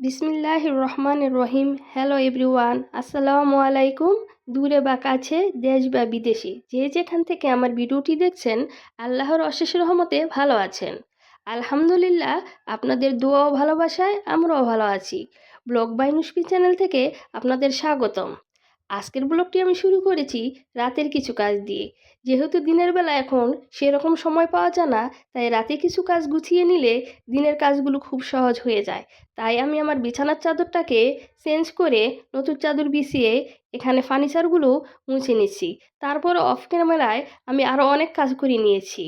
বিসমিল্লাহ রহমান রহিম। Hello everyone আসসালামু আলাইকুম। দূরে বা কাছে, দেশ বা বিদেশি, যে যেখান থেকে আমার ভিডিওটি দেখছেন, আল্লাহর অশেষ রহমতে ভালো আছেন। আলহামদুলিল্লাহ, আপনাদের দোয়াও ভালোবাসায়, আমরাও ভালো আছি। ব্লগ বাই চ্যানেল থেকে আপনাদের স্বাগতম। আজকের ব্লগটি আমি শুরু করেছি রাতের কিছু কাজ দিয়ে। যেহেতু দিনের বেলা এখন সেরকম সময় পাওয়া যায় না, তাই রাতে কিছু কাজ গুছিয়ে নিলে দিনের কাজগুলো খুব সহজ হয়ে যায়। তাই আমি আমার বিছানার চাদরটাকে চেঞ্জ করে নতুন চাদর বিছিয়ে এখানে ফার্নিচারগুলো মুছে নিচ্ছি। তারপর অফ ক্যামেরায় আমি আরও অনেক কাজ করে নিয়েছি।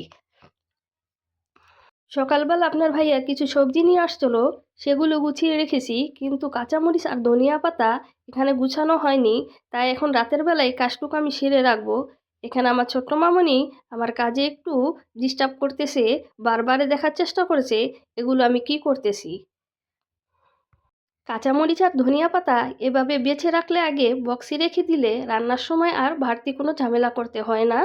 সকালবেলা আপনার ভাইয়া কিছু সবজি নিয়ে আসছিল, সেগুলো গুছিয়ে রেখেছি, কিন্তু কাঁচামরিচ আর ধনিয়া পাতা এখানে গুছানো হয়নি, তাই এখন রাতের বেলায় কাজটুকু আমি সেরে রাখব। এখানে আমার ছোট্ট মামনি আমার কাজে একটু ডিস্টার্ব করতেছে, বারবারে দেখার চেষ্টা করেছে, এগুলো আমি কি করতেছি? কাঁচামরিচ আর ধনিয়া পাতা এভাবে বেছে রাখলে আগে বক্সে রেখে দিলে রান্নার সময় আর বাড়তি কোনো ঝামেলা করতে হয় না।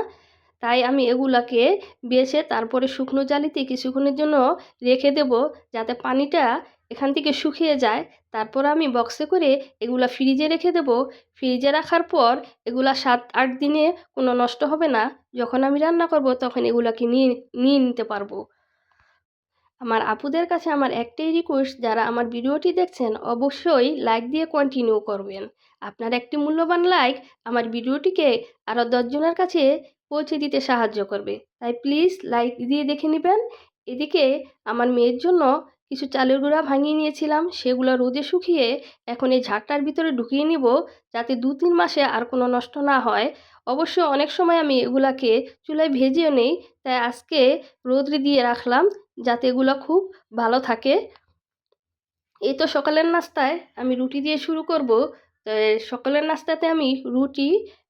তাই আমি এগুলাকে বেছে তারপরে শুকনো জালিতে কিছুক্ষণের জন্য রেখে দেব যাতে পানিটা এখান থেকে শুকিয়ে যায়। তারপর আমি বক্সে করে এগুলা ফ্রিজে রেখে দেব। ফ্রিজে রাখার পর এগুলা সাত, আট দিনে কোনো নষ্ট হবে না। যখন আমি রান্না করব তখন এগুলাকে নিয়ে নিয়ে নিতে পারব। আমার আপুদের কাছে আমার একটাই রিকোয়েস্ট যারা আমার ভিডিওটি দেখছেন, অবশ্যই লাইক দিয়ে কন্টিনিউ করবেন। আপনার একটি মূল্যবান লাইক আমার ভিডিওটিকে আরও দশজনের কাছে পৌঁছে দিতে সাহায্য করবে। তাই প্লিজ লাইক দিয়ে দেখে নেবেন। এদিকে আমার মেয়ের জন্য কিছু চালের গুঁড়া ভাঙিয়ে নিয়েছিলাম, সেগুলো রোদে শুকিয়ে এখন এই ঝাড়টার ভিতরে ঢুকিয়ে নিব যাতে দু তিন মাসে আর কোনো নষ্ট না হয়। অবশ্য অনেক সময় আমি এগুলাকে চুলায় ভেজেও নেই, তাই আজকে রোদরে দিয়ে রাখলাম যাতে এগুলো খুব ভালো থাকে। এই তো সকালের নাস্তায় আমি রুটি দিয়ে শুরু করব সকালের নাস্তাতে আমি রুটি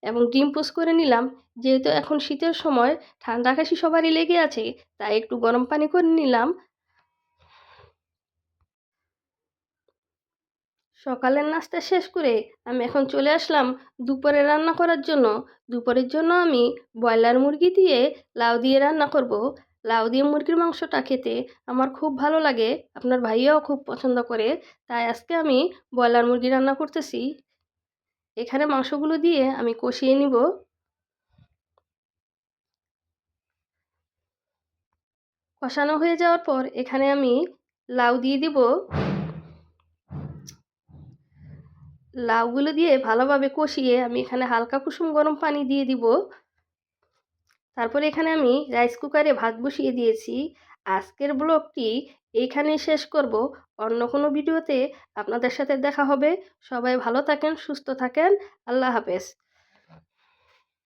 এবং ডিম পোস্ট করে নিলাম। যেহেতু এখন শীতের সময়, ঠান্ডা কাশি সবারই লেগে আছে, তাই একটু গরম পানি করে নিলাম। সকালের নাস্তা শেষ করে আমি এখন চলে আসলাম দুপুরে রান্না করার জন্য। দুপুরের জন্য আমি ব্রয়লার মুরগি দিয়ে লাউ দিয়ে রান্না করব। লাউ দিয়ে মুরগির মাংসটা খেতে আমার খুব ভালো লাগে, আপনার ভাইয়াও খুব পছন্দ করে, তাই আজকে আমি ব্রয়লার মুরগি রান্না করতেছি। এখানে মাংসগুলো দিয়ে আমি কষিয়ে নিব। কষানো হয়ে যাওয়ার পর এখানে আমি লাউ দিয়ে দিব। লাউগুলো দিয়ে ভালোভাবে কষিয়ে আমি এখানে হালকা কুসুম গরম পানি দিয়ে দিব। তারপরে এখানে আমি রাইস কুকারে ভাত বসিয়ে দিয়েছি। আজকের ব্লগটি এইখানে শেষ করব। অন্য কোনো ভিডিওতে আপনাদের সাথে দেখা হবে। সবাই ভালো থাকেন, সুস্থ থাকেন। আল্লাহ হাফেজ।